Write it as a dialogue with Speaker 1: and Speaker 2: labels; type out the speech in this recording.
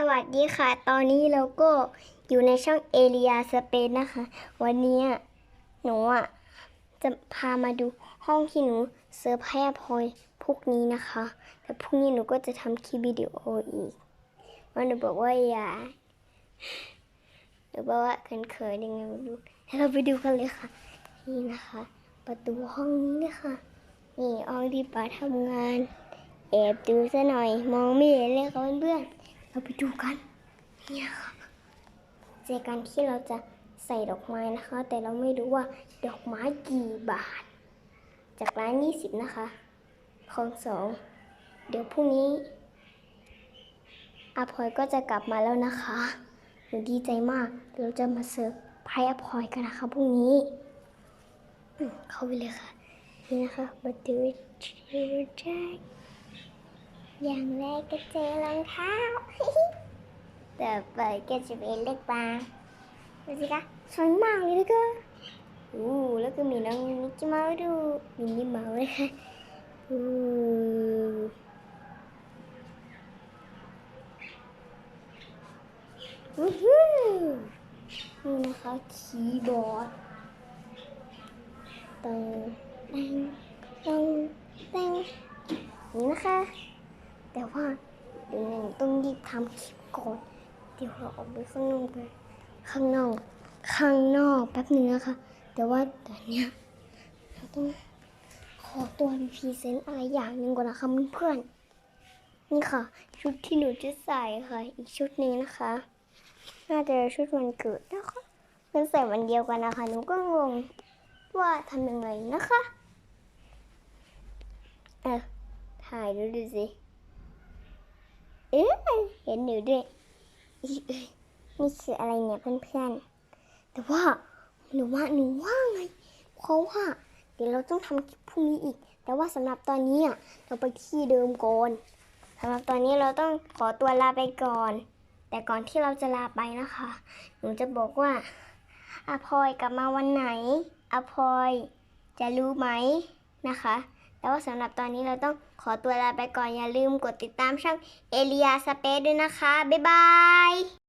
Speaker 1: สวัสดีค่ะ ตอนนี้เราก็อยู่ในช่องเอเรียสเปนนะคะ วันนี้หนูอะจะพามาดูห้องที่หนูเซอร์ไพรส์พอยพวกนี้นะคะ แต่พรุ่งนี้หนูก็จะทำคลิปวิดีโออีกว่าหนูบอกว่าอย่าหนูบอกว่าเขินๆยังไงไม่รู้ให้เราไปดูกันเลยค่ะ นี่นะคะ ประตูห้องนี้นะคะนี่ห้องที่ป้าทำงานแอบดูซะหน่อย มองไม่เห็นเลยค่ะเพื่อนๆ เราไปดูกัน เนี่ยค่ะเจอกันที่เราจะใส่ดอกไม้นะคะ แต่เราไม่รู้ว่าดอกไม้กี่บาท จากร้าน20นะคะของสอง เดี๋ยวพรุ่งนี้อาพอยก็จะกลับมาแล้วนะคะหนูดีใจมาก เราจะมาเซอร์ไพรส์อาพอยกันนะคะพรุ่งนี้เข้าไปเลยค่ะ นี่นะคะมาดูดูแจ็ค อย่างแรกก็เจอรองเท้าต่อไปก็จะเป็นเล็กปลาดูสิคะสวยมากเลยแล้วก็อู้แล้วก็มีน้องมิกกี้เมาส์ดูมินนี่เมาส์เลยค่ะอู้วู้ฮู้นี่นะคะคีย์บอร์ดตึงตังตังตังนี่นะคะ แต่ว่าเดี๋ยวหนึ่งต้องรีบทำคลิปก่อนเดี๋ยวเราออกไปข้างนอกกันข้างนอก ข้างนอกแป๊บนึงนะคะ แต่ว่าตอนเนี้ยเราต้องขอตัวไปพรีเซนต์อะไรอย่างหนึ่งก่อนนะคะเพื่อนๆนี่ค่ะ ชุดที่หนูจะใส่ค่ะ อีกชุดนี้นะคะ น่าจะชุดวันเกิดนะคะมันใส่วันเดียวกันนะคะหนูก็งงว่าทำยังไงนะคะ เออถ่ายดูดูสิ เอ๊ะเห็นหนูด้วยอีเอ้ยนี่คืออะไรเนี่ยเพื่อนๆ แต่ว่าหนูว่าหนูว่าไง เพราะว่า เดี๋ยวเราต้องทำคลิปพรุ่งนี้อีก แต่ว่าสำหรับตอนนี้อะเราไปที่เดิมก่อนสำหรับตอนนี้เราต้องขอตัวลาไปก่อน แต่ก่อนที่เราจะลาไปนะคะ หนูจะบอกว่าอาพลอยกลับมาวันไหนอาพลอยจะรู้ไหมนะคะ แต่ว่าสำหรับตอนนี้เราต้องขอตัวลาไปก่อนอย่าลืมกดติดตามช่องเอเลียสเปซด้วยนะคะ บ๊ายบาย